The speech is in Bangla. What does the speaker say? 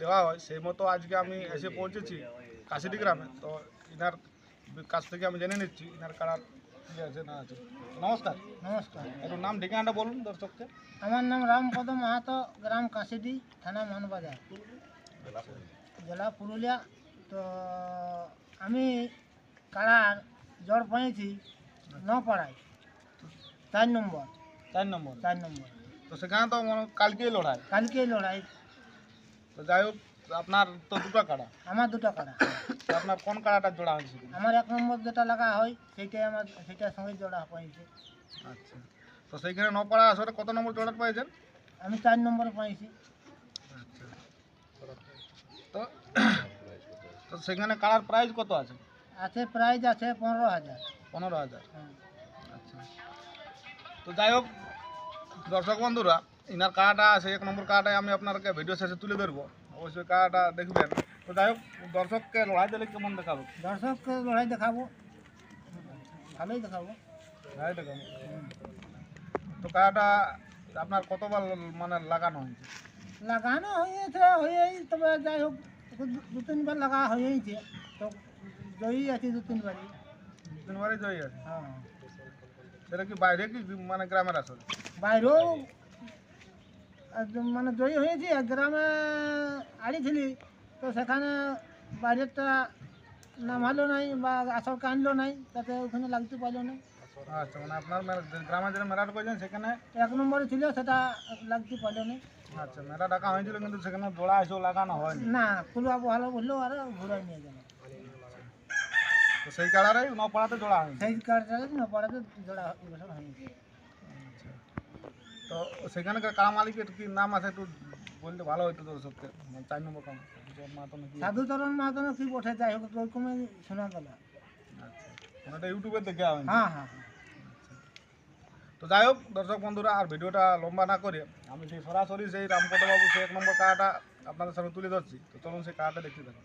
দেওয়া হয় সেই মতো আজকে আমি এসে পৌঁছেছি কাশিডি গ্রামে। তো ইনার কাছ থেকে আমি জেনে নিচ্ছি ইনার কারার কি আছে না আছে। নমস্কার। নমস্কার। একটু নাম ঠিকানাটা বলুন দর্শককে। আমার নাম রামপদ মাহাতো গ্রাম কাশিডি থানা মানবাজার। জেলা পুরুলিয়া। তো আমি কারার জ্বর পেয়েছি নপাড়ায়। চার নম্বর। চার নম্বর। চার নম্বর। তো সেখানে তো কালকেই লড়াই। কালকে লড়াই। তো যাই হোক আপনার তো দুটো কাড়া। আমার দুটো কাড়া। আপনার কোন কাড়াটা জোড়া হয়েছিল আমার এক নম্বর যেটা লাগা হয় সেইটাই আমার সঙ্গে জোড়া আচ্ছা। তো সেইখানে নপাড়া আসরে কত নম্বর জোড়া আমি চার নম্বরে পেয়েছি আচ্ছা। তো তো সেখানে কাড়ার প্রাইস কত আছে? আছে আছে পনেরো হাজার। পনেরো হাজার। হুম। আচ্ছা। তো যাই হোক দর্শক বন্ধুরা ইনার কাড়াটা আছে এক নম্বর কাড়াটাই আমি আপনাকে ভিডিও শেষে তুলে ধরবো। অবশ্যই কাড়াটা দেখবেন। তো যাই হোক দর্শককে লড়াই দিলে কেমন দেখাবো? দর্শককে লড়াই দেখাবো। ভালোই দেখাবো। লড়াই দেখাবো। তো কাড়াটা আপনার কতবার মানে লাগানো হয়েছে? লাগানো হয়েছে হয়েই তবে যাই হোক দু- দু তিনবার লাগা হয়েছে তো জয়ী আছি দু তিনবারই তিনবারই জয়ী আছে হ্যাঁ। সেটা কি বাইরে কি মানে গ্রামের আসলে? বাইরেও মানে জয়ী হয়েছি এক গ্রামে আড়িছিলি তো সেখানে বাইরেরটা নামালো নাই বা আসর কানলো নাই তাতে ওখানে লাগতে পারল না। আচ্ছা মানে আপনার গ্রামে যেটা মেলাটা করেছেন সেখানে? এক নম্বরে ছিল সেটা লাগতে পারল না। আচ্ছা মেলা ডাকা হয়েছিল কিন্তু সেখানে জোড়া এসেও লাগানো হয়নি। না খুলবা ভালো বলল আর ঘুরাই নিয়ে গেল তো সেই কালারেই নপাড়াতে জোড়া হয়নি? সেই কার্ডটা না জোড়া আচ্ছা। তো সেখানকার কারা মালিকের কি নাম আছে একটু বললে ভালো হতো দর্শককে মানে চার নম্বর কাম সাধুচরণ মাহাতো কি ওঠে যাই হোক ওইরকমই শোনা গেল। আচ্ছা মানে ওটা ইউটিউবে দেখে হয়নি হ্যাঁ হ্যাঁ হ্যাঁ। তো যাই হোক দর্শক বন্ধুরা আর ভিডিওটা লম্বা না করে আমি সেই সরাসরি সেই রামপদ বাবু সেই এক নম্বর কাড়াটা আপনাদের সামনে তুলে ধরছি। তো চলুন সেই কাড়াটা দেখতে থাকুন।